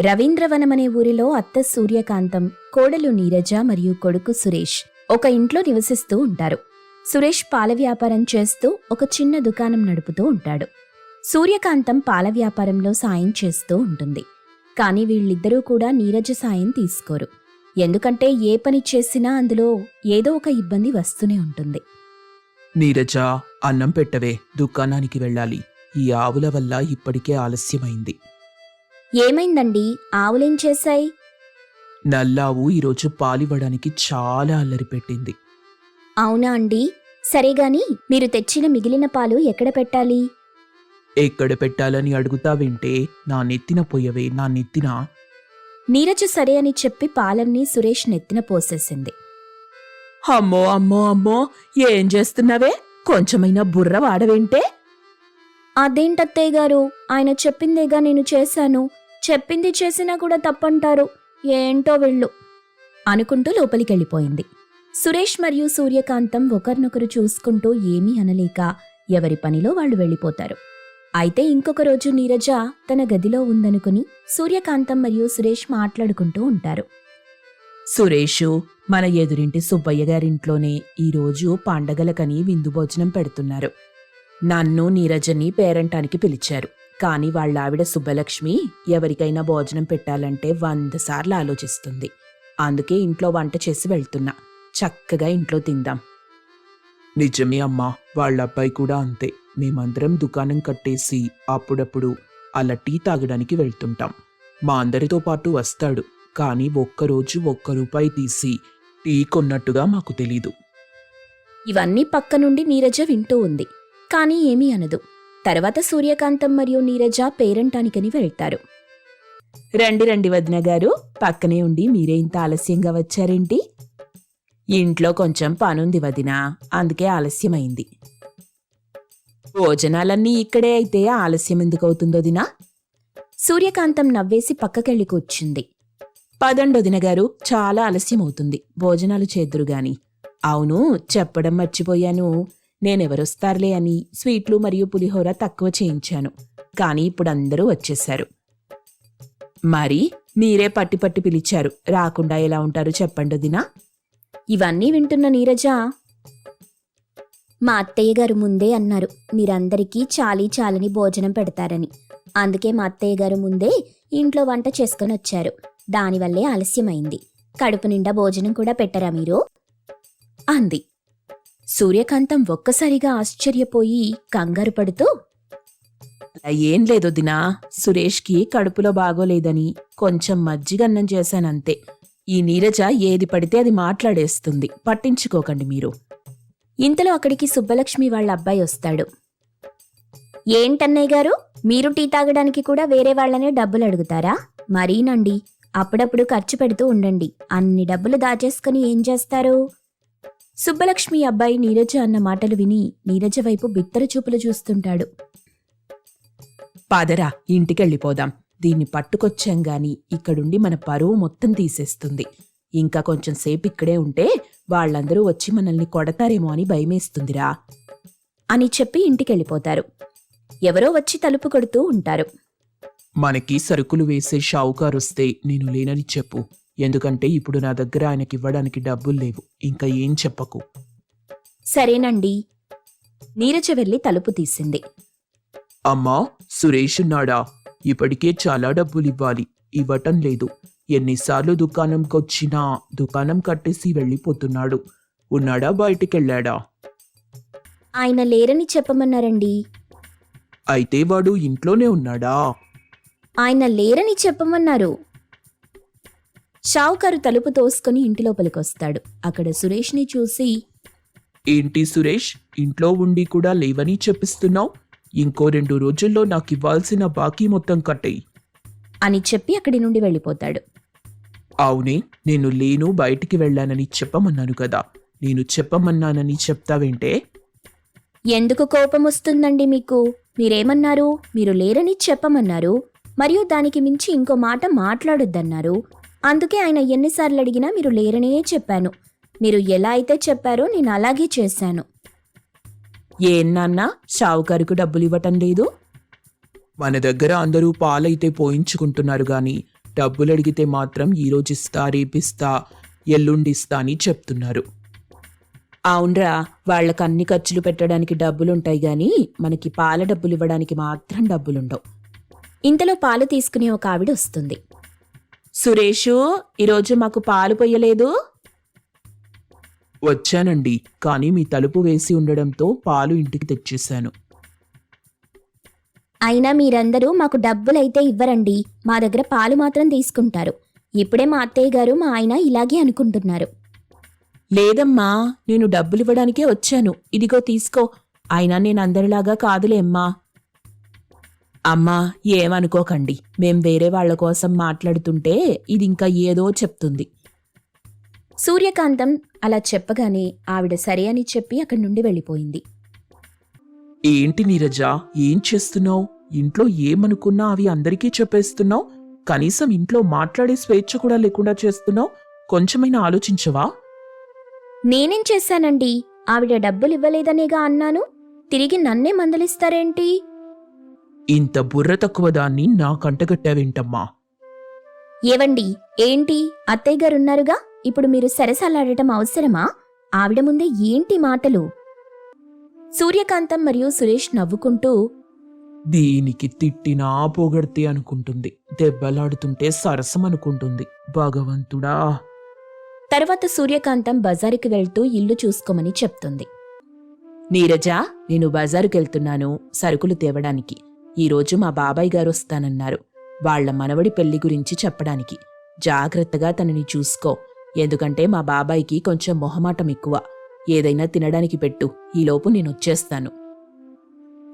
రవీంద్రవనం అనే ఊరిలో అత్త సూర్యకాంతం కోడలు నీరజ మరియు కొడుకు సురేష్ ఒక ఇంట్లో నివసిస్తూ ఉంటారు. సురేష్ పాల వ్యాపారం చేస్తూ ఒక చిన్న దుకాణం నడుపుతూ ఉంటాడు. సూర్యకాంతం పాల వ్యాపారంలో సాయం చేస్తూ ఉంటుంది. కానీ వీళ్ళిద్దరూ కూడా నీరజ సాయం తీసుకోరు. ఎందుకంటే ఏ పని చేసినా అందులో ఏదో ఒక ఇబ్బంది వస్తూనే ఉంటుంది. నీరజ అన్నం పెట్టవే దుకాణానికి వెళ్ళాలి. ఈ ఆవుల వల్ల ఇప్పటికే ఆలస్యమైంది. ఏమైందండి? ఆవులేం చేశాయి? నల్లావు ఈరోజు పాలివ్వడానికి చాలా అల్లరి పెట్టింది. అవునా అండి? సరే గాని మీరు తెచ్చిన మిగిలిన పాలు ఎక్కడ పెట్టాలి? ఎక్కడ పెట్టాలని అడుగుతావేంటే నా నెత్తిన పోయవే నా నెత్తిన. నీరజ సరే అని చెప్పి పాలన్నీ సురేష్ నెత్తిన పోసేసింది. అమ్మో అమ్మో అమ్మో ఏం చేస్తున్నావే? కొంచెమైనా బుర్ర వాడవేంటే? అదేంటత్తయ్య గారు? ఆయన చెప్పిందేగా నేను చేశాను. చెప్పింది చేసినా కూడా తప్పంటారు. ఏంటో వెళ్ళు? అనుకుంటూ లోపలికెళ్ళిపోయింది. సురేష్ మరియు సూర్యకాంతం ఒకరినొకరు చూసుకుంటూ ఏమీ అనలేక ఎవరి పనిలో వాళ్ళు వెళ్ళిపోతారు. అయితే ఇంకొక రోజు నీరజ తన గదిలో ఉందనుకుని సూర్యకాంతం మరియు సురేష్ మాట్లాడుకుంటూ ఉంటారు. సురేషు మన ఎదురింటి సుబ్బయ్య గారింట్లోనే ఈరోజు పండగలకని విందు భోజనం పెడుతున్నారు. నన్ను నీరజని పేరంటానికి పిలిచారు. కానీ వాళ్ళ ఆవిడ సుబ్బలక్ష్మి ఎవరికైనా భోజనం పెట్టాలంటే వంద సార్లు ఆలోచిస్తుంది. అందుకే ఇంట్లో వంట చేసి వెళ్తున్నా. చక్కగా ఇంట్లో తిందాం. నిజమే అమ్మా వాళ్ళ అబ్బాయి కూడా అంతే. మేమందరం దుకాణం కట్టేసి అప్పుడప్పుడు అలా టీ తాగడానికి వెళ్తుంటాం. మా అందరితో పాటు వస్తాడు. కానీ ఒక్కరోజు ఒక్క రూపాయి తీసి టీ కొన్నట్టుగా మాకు తెలీదు. ఇవన్నీ పక్క నుండి నీరజ వింటూ ఉంది. కానీ ఏమీ అనదు. తర్వాత సూర్యకాంతం మరియు నీరజ పేరంటానికని వెళ్తారు. రండి రండి వదిన గారు. పక్కనే ఉండి మీరే ఇంత ఆలస్యంగా వచ్చారేంటి? ఇంట్లో కొంచెం పనుంది వదిన. అందుకే ఆలస్యమైంది. భోజనాలన్నీ ఇక్కడే అయితే ఆలస్యం ఎందుకు అవుతుందో దినా సూర్యకాంతం నవ్వేసి పక్కకెళ్ళి కూర్చుంది. పదండి వదిన గారు. చాలా ఆలస్యం అవుతుంది. భోజనాలు చేద్దురు గాని అవును చెప్పడం మర్చిపోయాను. నేనెవరొస్తారులే అని స్వీట్లు మరియు పులిహోర తక్కువ చేయించాను. కానీ ఇప్పుడు అందరూ వచ్చేశారు. మరి మీరే పట్టి పట్టి పిలిచారు. రాకుండా ఎలా ఉంటారు చెప్పండి వదినా. ఇవన్నీ వింటున్న నీరజ. మా అత్తయ్య గారు ముందే అన్నారు మీరందరికీ చాలీ చాలని భోజనం పెడతారని. అందుకే మా అత్తయ్య గారు ముందే ఇంట్లో వంట చేసుకొని వచ్చారు. దానివల్లే ఆలస్యమైంది. కడుపు నిండా భోజనం కూడా పెట్టరా మీరు? అంది. సూర్యకాంతం ఒక్కసారిగా ఆశ్చర్యపోయి కంగారు పడుతూ ఏం లేదు దినా సురేష్కి కడుపులో బాగోలేదని కొంచెం మజ్జిగన్నం చేశానంతే. ఈ నీరజ ఏది పడితే అది మాట్లాడేస్తుంది. పట్టించుకోకండి మీరు. ఇంతలో అక్కడికి సుబ్బలక్ష్మి వాళ్ళ అబ్బాయి వస్తాడు. ఏంటన్నయ్య గారు మీరు టీ తాగడానికి కూడా వేరే వాళ్ళనే డబ్బులు అడుగుతారా? మరీనండి అప్పుడప్పుడు ఖర్చు పెడుతూ ఉండండి. అన్ని డబ్బులు దాచేసుకుని ఏం చేస్తారు? సుబ్బలక్ష్మి అబ్బాయి నీరజ అన్న మాటలు విని నీరజ వైపు బిత్తర చూపులు చూస్తుంటాడు. పాదరా ఇంటికెళ్ళిపోదాం. దీన్ని పట్టుకొచ్చాం గాని ఇక్కడుండి మన పరువు మొత్తం తీసేస్తుంది. ఇంకా కొంచెం సేపు ఇక్కడే ఉంటే వాళ్ళందరూ వచ్చి మనల్ని కొడతారేమో అని భయమేస్తుందిరా. అని చెప్పి ఇంటికెళ్ళిపోతారు. ఎవరో వచ్చి తలుపు కొడుతూ ఉంటారు. మనకి సరుకులు వేసే షావుకారొస్తే నేను లేనని చెప్పు. ఎందుకంటే ఇప్పుడు నా దగ్గర ఆయనకి ఇవ్వడానికి డబ్బులు లేవు. ఇంకా ఏం చెప్పకు. సరేనండి. నీరజ వెళ్ళి తలుపు తీసింది. అమ్మా సురేష్ ఉన్నాడా? ఇప్పటికే చాలా డబ్బులు ఇవ్వాలి. ఇవ్వటం లేదు. ఎన్నిసార్లు దుకాణంకొచ్చినా దుకాణం కట్టేసి వెళ్ళిపోతున్నాడు. ఉన్నాడా బయటికెళ్ళాడా? ఆయన లేరని చెప్పమన్నారండి. అయితే వాడు ఇంట్లోనే ఉన్నాడా? ఆయన లేరని చెప్పమన్నారు. షావుకారు తలుపు తోసుకుని ఇంటి లోపలికొస్తాడు. అక్కడ సురేష్ని చూసి ఏంటి సురేష్? ఇంట్లో ఉండి కూడా లేవని చెప్పిస్తున్నావు? ఇంకో రెండు రోజుల్లో నాకు ఇవ్వాల్సిన బాకీ మొత్తం కట్టేయి. అని చెప్పి అక్కడి నుండి వెళ్ళిపోతాడు. అవునే నేను లేను బయటికి వెళ్ళానని చెప్పమన్నాను కదా. నేను చెప్పమన్నానని చెప్తావేంటే? ఎందుకు కోపం వస్తుందండి మీకు? మీరేమన్నారు? మీరు లేరని చెప్పమన్నారు. మరియు దానికి మించి ఇంకో మాట మాట్లాడొద్దన్నారు. అందుకే ఆయన ఎన్నిసార్లు అడిగినా మీరు లేరనే చెప్పాను. మీరు ఎలా అయితే చెప్పారో నేను అలాగే చేశాను. ఏం నాన్న షావుకారుకు డబ్బులు ఇవ్వటం లేదు? మన దగ్గర అందరూ పాలైతే పోయించుకుంటున్నారు గాని డబ్బులు అడిగితే మాత్రం ఈరోజు ఇస్తా రేపిస్తా ఎల్లుండిస్తా అని చెప్తున్నారు. అవునరా వాళ్ళకి అన్ని ఖర్చులు పెట్టడానికి డబ్బులుంటాయి గాని మనకి పాల డబ్బులు ఇవ్వడానికి మాత్రం డబ్బులుండవు. ఇంతలో పాలు తీసుకునే ఒక ఆవిడ వస్తుంది. సురేషు ఈరోజు మాకు పాలు పొయ్యలేదు? వచ్చానండి కానీ మీ తలుపు వేసి ఉండడంతో పాలు ఇంటికి తెచ్చేశాను. అయినా మీరందరూ మాకు డబ్బులైతే ఇవ్వరండి మా దగ్గర పాలు మాత్రం తీసుకుంటారు. ఇప్పుడే మా అత్తయ్య గారు మా ఆయన ఇలాగే అనుకుంటున్నారు. లేదమ్మా నేను డబ్బులు ఇవ్వడానికే వచ్చాను. ఇదిగో తీసుకో. అయినా నేను అందరిలాగా కాదులే అమ్మా. అమ్మా ఏమనుకోకండి. మేం వేరే వాళ్ళ కోసం మాట్లాడుతుంటే ఇది ఇంకా ఏదో చెప్తుంది. సూర్యకాంతం అలా చెప్పగానే ఆవిడ సరే అని చెప్పి అక్కడి నుండి వెళ్ళిపోయింది. ఏంటి నీరజ ఏం చేస్తున్నావు? ఇంట్లో ఏమనుకున్నా అవి అందరికీ చెప్పేస్తున్నావు? కనీసం ఇంట్లో మాట్లాడే స్వేచ్ఛ కూడా లేకుండా చేస్తున్నావు? కొంచెమైనా ఆలోచించవా? నేనేం చేశానండి? ఆవిడ డబ్బులు ఇవ్వలేదనేగా అన్నాను? తిరిగి నన్నే మందలిస్తారేంటి? ఇంత బుర్ర తక్కువ దాన్ని నా కంటగట్టావేంటమ్మా ఏవండి ఏంటి? అత్తయ్య గారు ఉన్నారుగా? ఇప్పుడు మీరు సరసాలాడటం అవసరమా? ఆవిడ ముందే ఏంటి మాటలు? సూర్యకాంతం మరియు సురేష్ నవ్వుకుంటూ దీనికి తిట్టినా పొగడితే అనుకుంటుంది. దెబ్బలాడుతుంటే సరసం అనుకుంటుంది భగవంతుడా! తర్వాత సూర్యకాంతం బజారుకి వెళ్తూ ఇల్లు చూసుకోమని చెప్తుంది. నీరజ నేను బజారుకెళ్తున్నాను సరుకులు తేవడానికి. ఈరోజు మా బాబాయ్ గారు వస్తానన్నారు. వాళ్ళ మనవడి పెళ్ళి గురించి చెప్పడానికి. జాగ్రత్తగా తనని చూసుకో. ఎందుకంటే మా బాబాయ్కి కొంచెం మొహమాటం ఎక్కువ. ఏదైనా తినడానికి పెట్టు. ఈలోపు నేను వచ్చేస్తాను.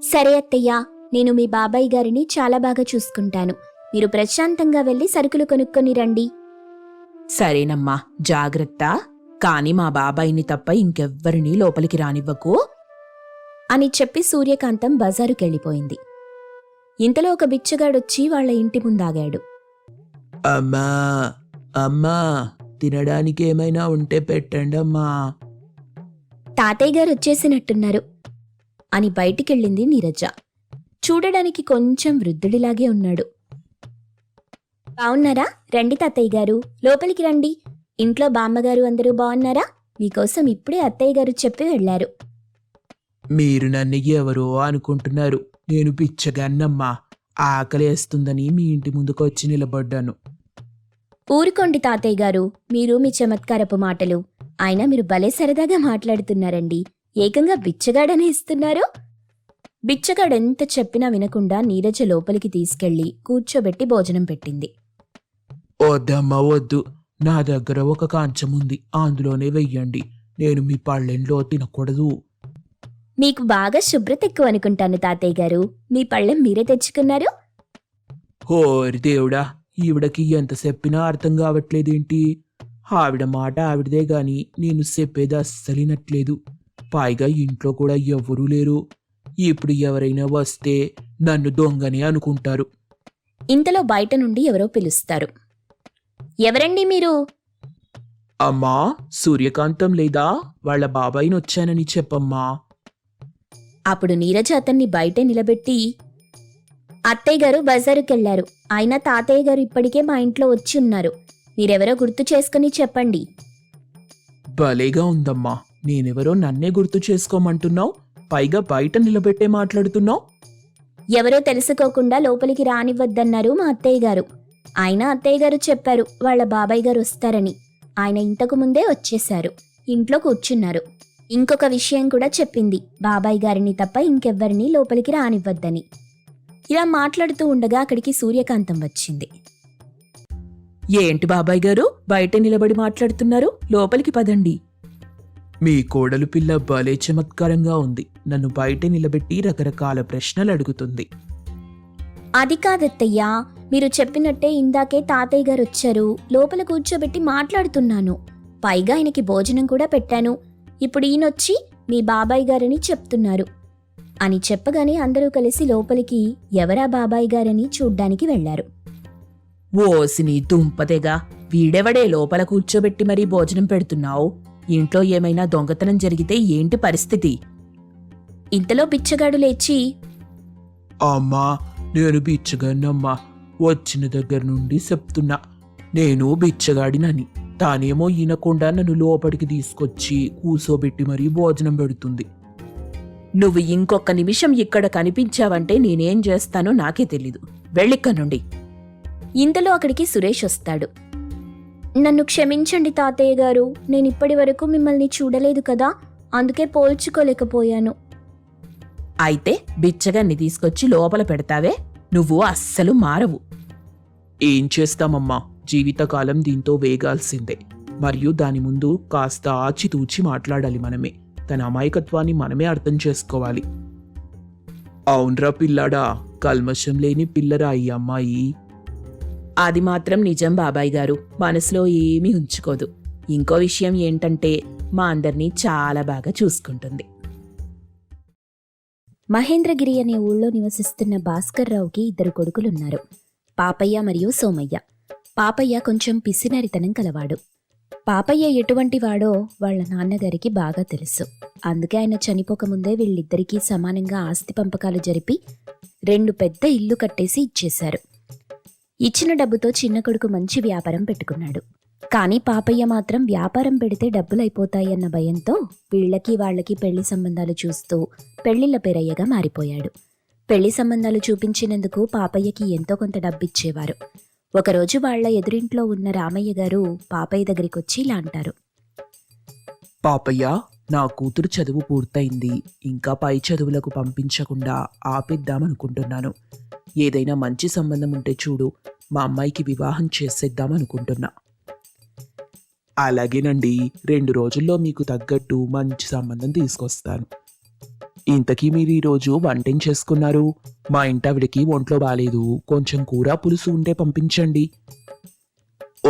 సరే అత్తయ్య. నేను మీ బాబాయ్ గారిని చాలా బాగా చూసుకుంటాను. మీరు ప్రశాంతంగా వెళ్ళి సరుకులు కొనుక్కొని రండి. సరేనమ్మా. జాగ్రత్త. కాని మా బాబాయిని తప్ప ఇంకెవ్వరినీ లోపలికి రానివ్వకు. అని చెప్పి సూర్యకాంతం బజారుకెళ్ళిపోయింది. ఇంతలో ఒక బిచ్చగాడొచ్చి వాళ్ళ ఇంటి ముందాగాడు. అమ్మా అమ్మా తినడానికి ఏమైనా ఉంటే పెట్టండి అమ్మా తాతయ్య గారు వచ్చేసినట్టున్నారు అని బయటికెళ్ళింది నీరజ. చూడడానికి కొంచెం వృద్ధుడిలాగే ఉన్నాడు. బావున్నారా? రండి తాతయ్య గారు లోపలికి రండి. ఇంట్లో బామ్మగారు అందరూ బాగున్నారా మీకోసం ఇప్పుడే అత్తయ్య గారు చెప్పి వెళ్ళారు మీరు నన్ను ఎవరో అనుకుంటున్నారు. నేను పిచ్చగాన్నమ్మా ఆకలేస్తుందని మీ ఇంటి ముందుకు వచ్చి నిలబడ్డాను. ఊరుకోండి తాతయ్య గారు మీరు మీ చమత్కారపు మాటలు. అయినా మీరు భలే సరదాగా మాట్లాడుతున్నారండి. ఏకంగా బిచ్చగాడనే ఇస్తున్నారు? బిచ్చగాడెంత చెప్పినా వినకుండా నీరజ లోపలికి తీసుకెళ్ళి కూర్చోబెట్టి భోజనం పెట్టింది. వద్దమ్మా వద్దు. నా దగ్గర ఒక కాంచం ఉంది అందులోనే వెయ్యండి. నేను మీ పళ్ళెంలో తినకూడదు. మీకు బాగా శుభ్రత ఎక్కువ అనుకుంటాను తాతయ్య గారు. మీ పళ్ళెం మీరే తెచ్చుకున్నారు? ఓరి దేవుడా ఈవిడకి ఎంత చెప్పినా అర్థం కావట్లేదేంటి ఆవిడ మాట ఆవిడదే గాని నేను చెప్పేది అస్సలినట్లేదు పైగా ఇంట్లో కూడా ఎవ్వరూ లేరు. ఇప్పుడు ఎవరైనా వస్తే నన్ను దొంగని అనుకుంటారు. ఇంతలో బయట నుండి ఎవరో పిలుస్తారు. ఎవరండి మీరు? అమ్మా సూర్యకాంతం లేదా? వాళ్ళ బాబాయిని వచ్చానని చెప్పమ్మా. అప్పుడు నీరజ అతన్ని బయటే నిలబెట్టి అత్తయ్య గారు బజారుకెళ్ళారు అయినా తాతయ్య గారు ఇప్పటికే మా ఇంట్లో వచ్చి ఉన్నారు. మీరెవరో గుర్తు చేసుకుని చెప్పండి. భలేగా ఉందమ్మా. నేనెవరో నన్నే గుర్తు చేసుకోమంటున్నావు? పైగా బయట నిలబెట్టే మాట్లాడుతున్నావు? ఎవరో తెలుసుకోకుండా లోపలికి రానివ్వద్దన్నారు మా అత్తయ్య గారు. అయినా అత్తయ్య గారు చెప్పారు వాళ్ళ బాబాయ్ గారు వస్తారని. ఆయన ఇంతకు ముందే వచ్చేశారు. ఇంట్లో కూర్చున్నారు. ఇంకొక విషయం కూడా చెప్పింది. బాబాయ్ గారిని తప్ప ఇంకెవ్వరిని లోపలికి రానివ్వద్దని. ఇలా మాట్లాడుతూ ఉండగా అక్కడికి సూర్యకాంతం వచ్చింది. ఏంటి బాబాయ్ గారు? బయట నిలబడి మాట్లాడుతున్నారు. లోపలికి పదండి. మీ కోడలు పిల్ల భలే చమత్కారంగా ఉంది. నన్ను బయట నిలబెట్టి రకరకాల ప్రశ్నలు అడుగుతుంది. అది కాదత్తయ్యా. మీరు చెప్పినట్టే ఇందాకే తాతయ్య గారు వచ్చారు. లోపల కూర్చోబెట్టి మాట్లాడుతున్నాను. పైగా ఆయనకి భోజనం కూడా పెట్టాను. ఇప్పుడు ఈయనొచ్చి మీ బాబాయ్ గారని చెప్తున్నారు. అని చెప్పగానే అందరూ కలిసి లోపలికి ఎవరా బాబాయ్ గారని చూడ్డానికి వెళ్ళారు ఓసిని దుంపతేగా వీడెవడే లోపల కూర్చోబెట్టి మరీ భోజనం పెడుతున్నావు? ఇంట్లో ఏమైనా దొంగతనం జరిగితే ఏంటి పరిస్థితి? ఇంతలో బిచ్చగాడు లేచి అమ్మా నేను బిచ్చగానమ్మా వచ్చిన దగ్గర నుండి చెప్తున్నా నేను బిచ్చగాడినని. తానేమో ఈనకుండా నన్ను లోపలికి తీసుకొచ్చి కూసోబెట్టి మరీ భోజనం పెడుతుంది. నువ్వు ఇంకొక నిమిషం ఇక్కడ కనిపించావంటే నేనేం చేస్తానో నాకే తెలీదు. వెళ్ళిక్క నుండి ఇంతలో అక్కడికి సురేష్ వస్తాడు. నన్ను క్షమించండి తాతయ్య గారు నేను ఇప్పటి వరకు మిమ్మల్ని చూడలేదు కదా అందుకే పోల్చుకోలేకపోయాను. అయితే బిచ్చగాన్ని తీసుకొచ్చి లోపల పెడతావే? నువ్వు అస్సలు మారవు. ఏం చేస్తామమ్మా? జీవితకాలం దీంతో వేగాల్సిందే. మరియు దాని ముందు కాస్త ఆచితూచి మాట్లాడాలి మనమే. తన అమాయకత్వాన్ని మనమే అర్థం చేసుకోవాలి. అవునరా పిల్లాడా కల్మషం లేని పిల్లరా ఈ అమ్మాయి? అది మాత్రం నిజం బాబాయ్ గారు. మనసులో ఏమీ ఉంచుకోదు. ఇంకో విషయం ఏంటంటే మా అందరినీ చాలా బాగా చూసుకుంటుంది. మహేంద్రగిరి అనే ఊళ్ళో నివసిస్తున్న భాస్కర్ రావుకి ఇద్దరు కొడుకులున్నారు. పాపయ్య మరియు సోమయ్య. పాపయ్య కొంచెం పిసినరితనం కలవాడు. పాపయ్య ఎటువంటి వాడో వాళ్ళ నాన్నగారికి బాగా తెలుసు. అందుకే ఆయన చనిపోకముందే వీళ్ళిద్దరికీ సమానంగా ఆస్తి పంపకాలు జరిపి రెండు పెద్ద ఇల్లు కట్టేసి ఇచ్చేశారు. ఇచ్చిన డబ్బుతో చిన్న కొడుకు మంచి వ్యాపారం పెట్టుకున్నాడు. కానీ పాపయ్య మాత్రం వ్యాపారం పెడితే డబ్బులైపోతాయన్న భయంతో వీళ్ళకి వాళ్ళకి పెళ్ళి సంబంధాలు చూస్తూ పెళ్ళిళ్ళ పేరయ్యగా మారిపోయాడు. పెళ్ళి సంబంధాలు చూపించినందుకు పాపయ్యకి ఎంతో కొంత డబ్బిచ్చేవారు. ఒకరోజు వాళ్ళ ఎదురింట్లో ఉన్న రామయ్య గారు పాపయ్య దగ్గరికి వచ్చి ఇలా అంటారు. పాపయ్య నా కూతురు చదువు పూర్తయింది. ఇంకా పై చదువులకు పంపించకుండా ఆపేద్దామనుకుంటున్నాను. ఏదైనా మంచి సంబంధం ఉంటే చూడు మా అమ్మాయికి వివాహం చేసేద్దామనుకుంటున్నా. అలాగేనండి రెండు రోజుల్లో మీకు తగ్గట్టు మంచి సంబంధం తీసుకొస్తాను. ఇంతకీ మీరు ఈరోజు వంటేం చేసుకున్నారు? మా ఇంటావిడికి ఒంట్లో బాలేదు. కొంచెం కూర పులుసు ఉంటే పంపించండి.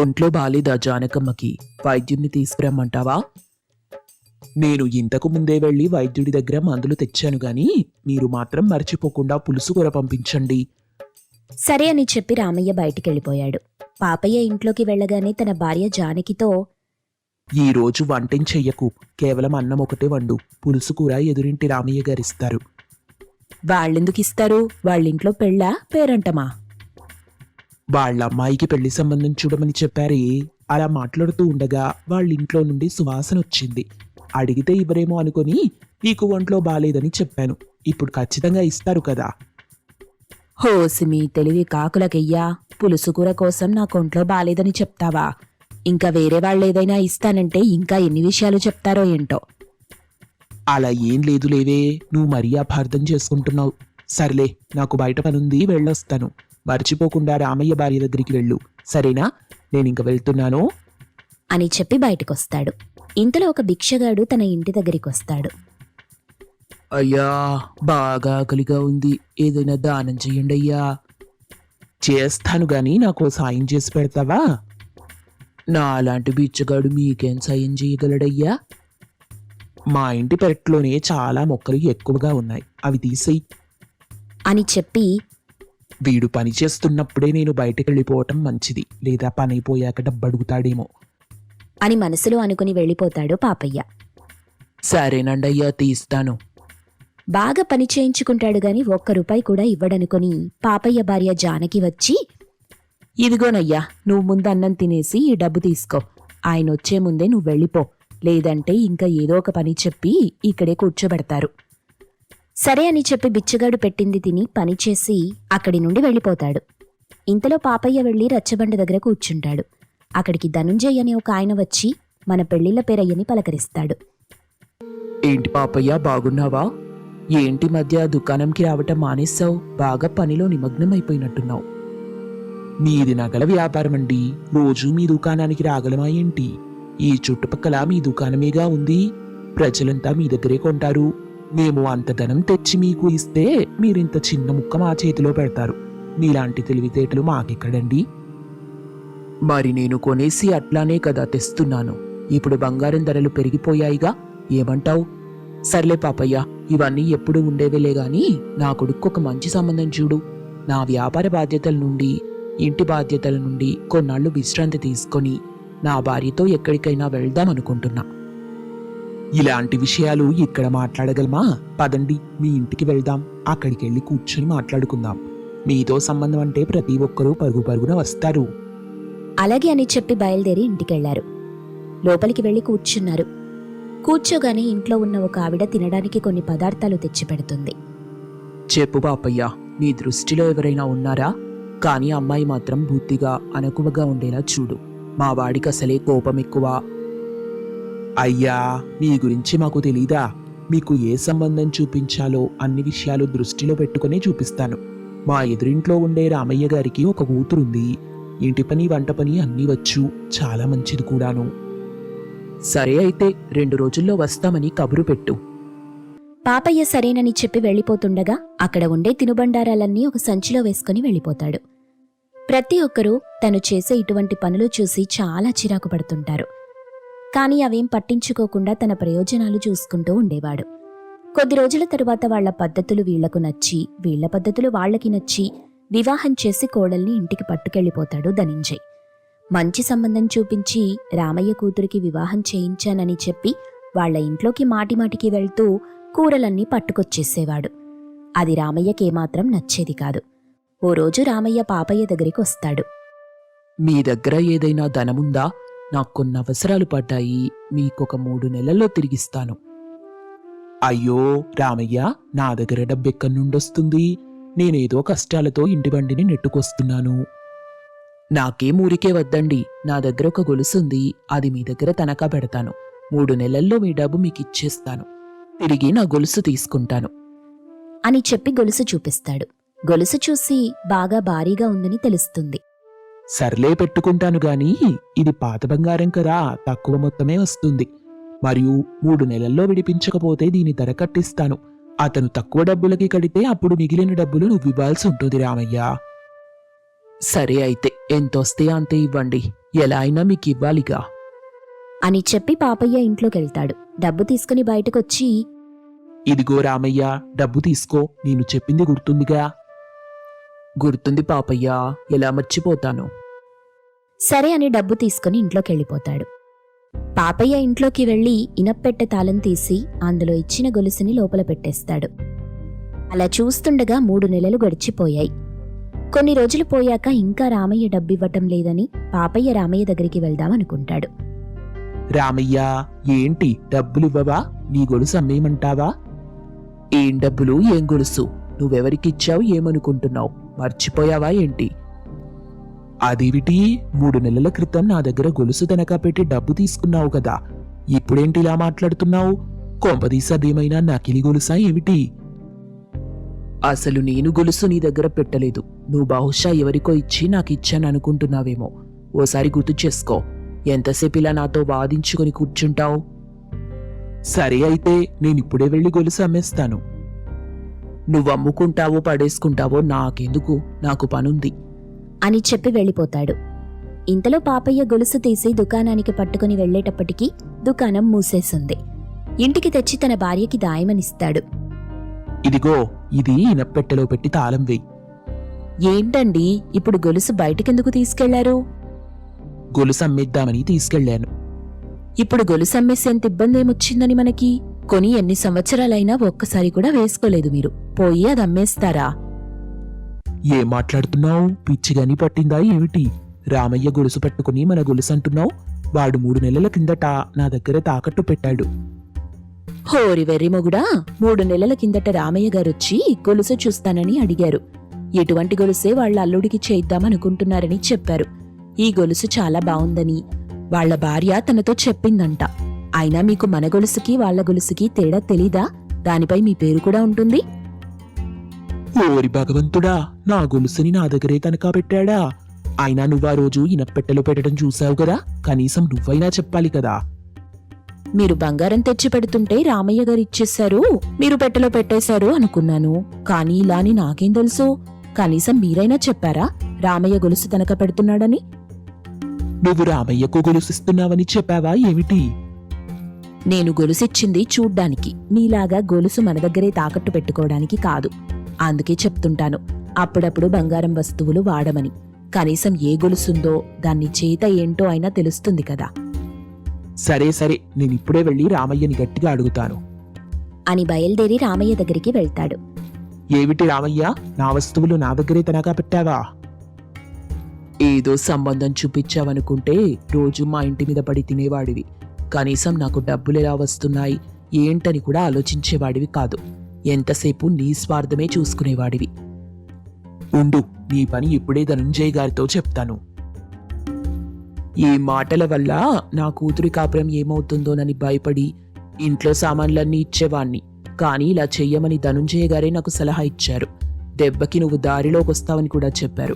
ఒంట్లో బాలేదా జానకమ్మకి? వైద్యుడిని తీసుకురమ్మంటావా? నేను ఇంతకు ముందే వెళ్ళి వైద్యుడి దగ్గర మందులు తెచ్చాను గాని మీరు మాత్రం మర్చిపోకుండా పులుసు కూర పంపించండి. సరే అని చెప్పి రామయ్య బయటికెళ్ళిపోయాడు. పాపయ్య ఇంట్లోకి వెళ్ళగానే తన భార్య జానకితో ఈ రోజు వంటేం చెయ్యకు. కేవలం అన్నం ఒకటే వండు. పులుసు కూర ఎదురింటి రామయ్య గారిస్తారు వాళ్ళెందుకు ఇస్తారు? వాళ్ళింట్లో పెళ్ళా? పేరంటమా? వాళ్ళ అమ్మాయికి పెళ్ళి సంబంధం చూడమని చెప్పారే. అలా మాట్లాడుతూ ఉండగా వాళ్ళ ఇంట్లో నుండి సువాసన వచ్చింది. అడిగితే ఇవ్వరేమో అనుకొని నీకు ఒంట్లో బాలేదని చెప్పాను. ఇప్పుడు ఖచ్చితంగా ఇస్తారు కదా. హోసి మీ తెలివి కాకులకయ్యా. పులుసు కూర కోసం నా కొంట్లో బాలేదని చెప్తావా? ఇంకా వేరే వాళ్ళు ఏదైనా ఇస్తానంటే ఇంకా ఎన్ని విషయాలు చెప్తారో ఏంటో. అలా ఏం లేదు లేవే నువ్వు మరీ అపార్థం చేసుకుంటున్నావు. సర్లే నాకు బయట పనుంది వెళ్ళొస్తాను. మర్చిపోకుండా రామయ్య భార్య దగ్గరికి వెళ్ళు. సరేనా? నేను ఇంక వెళ్తున్నాను. అని చెప్పి బయటకొస్తాడు. ఇంతలో ఒక భిక్షగాడు తన ఇంటి దగ్గరికి వస్తాడు అయ్యా బాగా ఆకలిగా ఉంది. ఏదైనా దానం చెయ్యండి అయ్యా చేస్తాను గాని నాకు సాయం చేసి పెడతావా? నా అలాంటి బిచ్చగాడు మీకేం సాయం చేయగలడయ్యా? మా ఇంటి పెరట్లోనే చాలా మొక్కలు ఎక్కువగా ఉన్నాయి. అవి తీసేయి. అని చెప్పి వీడు పని చేస్తున్నప్పుడే నేను బయటకు వెళ్ళిపోవటం మంచిది. లేదా పని అయిపోయాక డబ్బడుగుతాడేమో. అని మనసులో అనుకుని వెళ్ళిపోతాడు పాపయ్య. సరేనండి అయ్యా తీస్తాను. బాగా పని చేయించుకుంటాడు గాని ఒక్క రూపాయి కూడా ఇవ్వడనుకొని పాపయ్య భార్య జానకి వచ్చి ఇదిగోనయ్యా నువ్వు ముందు అన్నం తినేసి ఈ డబ్బు తీసుకో. ఆయన వచ్చే ముందే నువ్వు వెళ్ళిపో. లేదంటే ఇంకా ఏదో ఒక పని చెప్పి ఇక్కడే కూర్చోబెడతారు. సరే అని చెప్పి బిచ్చగాడు పెట్టింది తిని పని చేసి అక్కడి నుండి వెళ్ళిపోతాడు. ఇంతలో పాపయ్య వెళ్ళి రచ్చబండ దగ్గర కూర్చుంటాడు. అక్కడికి ధనుంజయ్ అనే ఒక ఆయన వచ్చి మన పెళ్ళిళ్ళ పేరయ్యని పలకరిస్తాడు. ఏంటి పాపయ్య బాగున్నావా? ఏంటి మధ్య దుకాణంకి రావటం మానేస్తావు బాగా పనిలో నిమగ్నం అయిపోయినట్టున్నావు మీది నగల వ్యాపారం అండి రోజు మీ దుకాణానికి రాగలమా ఏంటి? ఈ చుట్టుపక్కల మీ దుకాణమేగా ఉంది? ప్రజలంతా మీ దగ్గరే కొంటారు. మేము అంత ధనం తెచ్చి మీకు ఇస్తే మీరింత చిన్న ముక్క మా చేతిలో పెడతారు. మీలాంటి తెలివితేటలు మాకెక్కడండి? మరి నేను కొనేసి అట్లానే కదా తెస్తున్నాను. ఇప్పుడు బంగారం ధరలు పెరిగిపోయాయిగా ఏమంటావు? సర్లే పాపయ్య ఇవన్నీ ఎప్పుడు ఉండేవేలే గాని నా కొడుకు ఒక మంచి సంబంధం చూడు. నా వ్యాపార బాధ్యతల నుండి ఇంటి బాధ్యతల నుండి కొన్నాళ్ళు విశ్రాంతి తీసుకొని నా భార్యతో ఎక్కడికైనా వెళ్దాం అనుకుంటున్నా. ఇలాంటి విషయాలు ఇక్కడ మాట్లాడగలమా? పదండి మీ ఇంటికి వెళ్దాం. అక్కడికి వెళ్ళి కూర్చొని మాట్లాడుకుందాం. మీతో సంబంధం అంటే ప్రతి ఒక్కరూ పరుగు పరుగున వస్తారు. అలాగే అని చెప్పి బయలుదేరి ఇంటికెళ్ళారు. లోపలికి వెళ్ళి కూర్చున్నారు. కూర్చోగానే ఇంట్లో ఉన్న ఒక ఆవిడ తినడానికి కొన్ని పదార్థాలు తెచ్చిపెడుతుంది. చెప్పు పాపయ్య నీ దృష్టిలో ఎవరైనా ఉన్నారా? కానీ అమ్మాయి మాత్రం బుద్ధిగా అనకువగా ఉండేలా చూడు. మా వాడికి అసలే కోపం ఎక్కువ. అయ్యా మీ గురించి మాకు తెలీదా? మీకు ఏ సంబంధం చూపించాలో అన్ని విషయాలు దృష్టిలో పెట్టుకునే చూపిస్తాను. మా ఎదురింట్లో ఉండే రామయ్య గారికి ఒక కూతురుంది. ఇంటి పని వంట పని అన్నీ వచ్చు. చాలా మంచిది కూడాను. సరే అయితే రెండు రోజుల్లో వస్తామని కబురు పెట్టు. పాపయ్య సరేనని చెప్పి వెళ్ళిపోతుండగా అక్కడ ఉండే తినుబండారాలన్నీ ఒక సంచిలో వేసుకుని వెళ్ళిపోతాడు. ప్రతి ఒక్కరూ తను చేసే ఇటువంటి పనులు చూసి చాలా చిరాకు పడుతుంటారు. కానీ అవేం పట్టించుకోకుండా తన ప్రయోజనాలు చూసుకుంటూ ఉండేవాడు. కొద్ది రోజుల తరువాత వాళ్ళ పద్ధతులు వీళ్ళకు నచ్చి వీళ్ళ పద్ధతులు వాళ్ళకి నచ్చి వివాహం చేసి కోడల్ని ఇంటికి పట్టుకెళ్ళిపోతాడు ధనింజయ్. మంచి సంబంధం చూపించి రామయ్య కూతురికి వివాహం చేయించానని చెప్పి వాళ్ళ ఇంట్లోకి మాటిమాటికి వెళ్తూ కూరలన్నీ పట్టుకొచ్చేసేవాడు. అది రామయ్యకేమాత్రం నచ్చేది కాదు. ఓ రోజు రామయ్య పాపయ్య దగ్గరికి వస్తాడు. మీ దగ్గర ఏదైనా ధనముందా? నాకు కొన్ని అవసరాలు పడ్డాయి. మీకొక మూడు నెలల్లో తిరిగిస్తాను. అయ్యో రామయ్య నా దగ్గర డబ్బెక్కడి నుండొస్తుంది? నేనేదో కష్టాలతో ఇంటి బండిని నెట్టుకొస్తున్నాను. నాకేం ఊరికే వద్దండి. నా దగ్గర ఒక గొలుసుంది అది మీ దగ్గర తనఖా పెడతాను. మూడు నెలల్లో మీ డబ్బు మీకు ఇచ్చేస్తాను తిరిగి నా గొలుసు తీసుకుంటాను. అని చెప్పి గొలుసు చూపిస్తాడు. గొలుసు చూసి బాగా భారీగా ఉందని తెలుస్తుంది. సర్లే పెట్టుకుంటాను గాని ఇది పాత బంగారం కదా తక్కువ మొత్తమే వస్తుంది. మరియు మూడు నెలల్లో విడిపించకపోతే దీని ధర కట్టిస్తాను. అతను తక్కువ డబ్బులకి కడితే అప్పుడు మిగిలిన డబ్బులు నువ్వు ఇవ్వాల్సి ఉంటుంది రామయ్య. సరే అయితే ఎంతొస్తే అంతే ఇవ్వండి. ఎలా అయినా మీకు ఇవ్వాలిగా. అని చెప్పి పాపయ్య ఇంట్లోకెళ్తాడు. డబ్బు తీసుకుని బయటకొచ్చి ఇదిగో రామయ్య డబ్బు తీసుకో నేను చెప్పింది గుర్తుందిగా. గుర్తుంది పాపయ్య ఎలా మర్చిపోతాను? సరే అని డబ్బు తీసుకుని ఇంట్లోకెళ్ళిపోతాడు. పాపయ్య ఇంట్లోకి వెళ్ళి ఇనప్పెట్టె తాళం తీసి అందులో ఇచ్చిన గొలుసుని లోపల పెట్టేస్తాడు. అలా చూస్తుండగా మూడు నెలలు గడిచిపోయాయి. కొన్ని రోజులు పోయాక ఇంకా రామయ్య డబ్బివ్వటం లేదని పాపయ్య రామయ్య దగ్గరికి వెళ్దామనుకుంటాడు. రామయ్య ఏంటి డబ్బులు ఇవ్వవా నీ గొలుసు అమ్మేయమంటావా? ఏం డబ్బులు ఏం గొలుసు? నువ్వెవరికిచ్చావు ఏమనుకుంటున్నావు? మర్చిపోయావా ఏంటి? అదేమిటి? మూడు నెలల క్రితం నా దగ్గర గొలుసు తనఖా పెట్టి డబ్బు తీసుకున్నావు కదా. ఇప్పుడేంటి ఇలా మాట్లాడుతున్నావు? కొంపదీసి అదేమైనా నకిలీ గొలుసా ఏమిటి? అసలు నేను గొలుసు నీ దగ్గర పెట్టలేదు. నువ్వు బహుశా ఎవరికో ఇచ్చి నాకు ఇచ్చాను అనుకుంటున్నావేమో. ఓసారి గుర్తు చేసుకో. ఎంతసేపు ఇలా నాతో వాదించుకొని కూర్చుంటావు? సరే అయితే నేనిప్పుడే వెళ్ళి గొలుసు అమ్మేస్తాను. నువ్వు అమ్ముకుంటావో పడేసుకుంటావో నాకెందుకు? నాకు పనుంది. అని చెప్పి వెళ్ళిపోతాడు. ఇంతలో పాపయ్య గొలుసు తీసి దుకాణానికి పట్టుకుని వెళ్ళేటప్పటికి దుకాణం మూసేసుంది. ఇంటికి తెచ్చి తన భార్యకి దాయమనిస్తాడు. ఇదిగో ఇది ఇనప్పెట్టెలో పెట్టి తాళం వేయి. ఏంటండి? ఇప్పుడు గొలుసు బయటకెందుకు తీసుకెళ్ళారు? గొలుసు అమ్మేద్దామని తీసుకెళ్ళాను ఇప్పుడు గొలుసు అమ్మేసేంత ఇబ్బంది ఏమొచ్చిందని మనకి? కొని ఎన్ని సంవత్సరాలైనా ఒక్కసారి కూడా వేసుకోలేదు మీరు. పోయి అది అమ్మేస్తారా? ఏం మాట్లాడుతున్నావు? పిచ్చిగాని పట్టిందా ఏమిటి? రామయ్య గొలుసు పట్టుకుని మన గొలుసు అంటున్నావు? వాడు మూడు నెలల కిందట నా దగ్గర తాకట్టు పెట్టాడు. హోరి వెర్రి మొగుడా మూడు నెలల కిందట రామయ్య గారొచ్చి గొలుసు చూస్తానని అడిగారు. ఎటువంటి గొలుసే వాళ్ళ అల్లుడికి చేద్దామనుకుంటున్నారని చెప్పారు. ఈ గొలుసు చాలా బావుందని వాళ్ళ భార్య తనతో చెప్పిందంట. అయినా మీకు మన గొలుసుకి వాళ్ళ గొలుసుకి తేడా తెలీదా? దానిపై మీ పేరు కూడా ఉంటుంది. ఓరి భగవంతుడా నా గొలుసుని నా దగ్గరే తనఖా పెట్టాడా అయినా నువ్వు ఆ రోజు ఇనప్పెట్టెలో పెట్టడం చూసావు కదా? కనీసం నువ్వైనా చెప్పాలి కదా. మీరు బంగారం తెచ్చి పెడుతుంటే రామయ్య గారు ఇచ్చేశారు మీరు పెట్టెలో పెట్టేశారు అనుకున్నాను. కానీ ఇలా అని నాకేం తెలుసు? కనీసం మీరైనా చెప్పారా? రామయ్య గొలుసు తనక పెడుతున్నాడని? నువ్వు రామయ్యకు గొలుసిస్తున్నావని చెప్పావా ఏమిటి? నేను గొలుసిచ్చింది చూడ్డానికి. మీలాగా గొలుసు మన దగ్గరే తాకట్టు పెట్టుకోవడానికి కాదు. అందుకే చెప్తుంటాను. అప్పుడప్పుడు బంగారం వస్తువులు వాడమని. కనీసం ఏ గొలుసుందో దాన్ని చేత ఏంటో అయినా తెలుస్తుంది కదా. సరే సరే. నేను ఇప్పుడే వెళ్ళి రామయ్యని గట్టిగా అడుగుతాను. అని బయలుదేరి రామయ్య దగ్గరికి వెళ్తాడు. ఏమిటి రామయ్య? నా వస్తువులు నా దగ్గరే తనగా పెట్టావా? ఏదో సంబంధం చూపించావనుకుంటే రోజు మా ఇంటి మీద పడి తినేవాడివి. కనీసం నాకు డబ్బులు ఎలా వస్తున్నాయి? ఏంటని కూడా ఆలోచించేవాడివి కాదు. ఎంతసేపు నీ స్వార్థమే చూసుకునేవాడివి. ఉండు నీ పని ఇప్పుడే ధనుంజయ్ గారితో చెప్తాను. ఈ మాటల వల్ల నా కూతురి కాపురం ఏమవుతుందోనని భయపడి ఇంట్లో సామాన్లన్నీ ఇచ్చేవాణ్ణి. కానీ ఇలా చెయ్యమని ధనుంజయ గారే నాకు సలహా ఇచ్చారు. దెబ్బకి నువ్వు దారిలోకి వస్తావని కూడా చెప్పారు.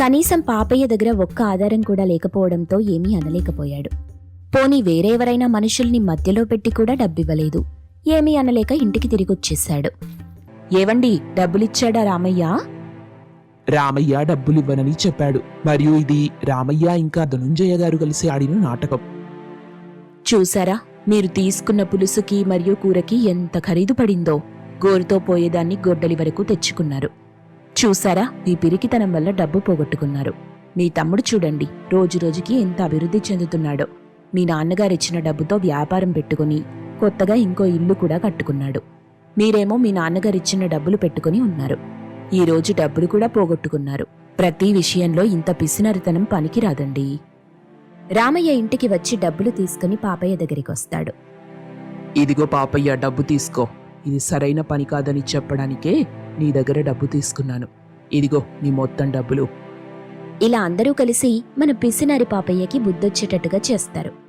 కనీసం పాపయ్య దగ్గర ఒక్క ఆధారం కూడా లేకపోవడంతో ఏమీ అనలేకపోయాడు. పోనీ వేరెవరైనా మనుషుల్ని మధ్యలో పెట్టి కూడా డబ్బివ్వలేదు. ఏమీ అనలేక ఇంటికి తిరిగొచ్చేశాడు. ఏవండి డబ్బులిచ్చాడా రామయ్య? రామయ్య డబ్బులివ్వనని చెప్పాడు. మరియు ఇది రామయ్య ఇంకా ధనుంజయ గారు కలిసి ఆడిన నాటకం. చూసారా మీరు తీసుకున్న పులుసుకి మరియు కూరకి ఎంత ఖరీదు పడిందో. గోరుతో పోయేదాన్ని గొడ్డలి వరకు తెచ్చుకున్నారు. చూసారా ఈ పిరికితనం వల్ల డబ్బు పోగొట్టుకున్నారు. మీ తమ్ముడు చూడండి రోజు రోజుకి ఎంత అభివృద్ధి చెందుతున్నాడో. మీ నాన్నగారిచ్చిన డబ్బుతో వ్యాపారం పెట్టుకుని కొత్తగా ఇంకో ఇల్లు కూడా కట్టుకున్నాడు. మీరేమో మీ నాన్నగారిచ్చిన డబ్బులు పెట్టుకుని ఉన్నారు. ఈరోజు డబ్బులు కూడా పోగొట్టుకున్నారు. ప్రతి విషయంలో ఇంత పిసినరితనం పనికిరాదండి. రామయ్య ఇంటికి వచ్చి డబ్బులు తీసుకుని పాపయ్య దగ్గరికి వస్తాడు. ఇదిగో పాపయ్య డబ్బు తీసుకో. ఇది సరైన పని కాదని చెప్పడానికే నీ దగ్గర డబ్బు తీసుకున్నాను. ఇదిగో నీ మొత్తం డబ్బులు. ఇలా అందరూ కలిసి మన పిసినారి పాపయ్యకి బుద్ధొచ్చేటట్టుగా చేస్తారు.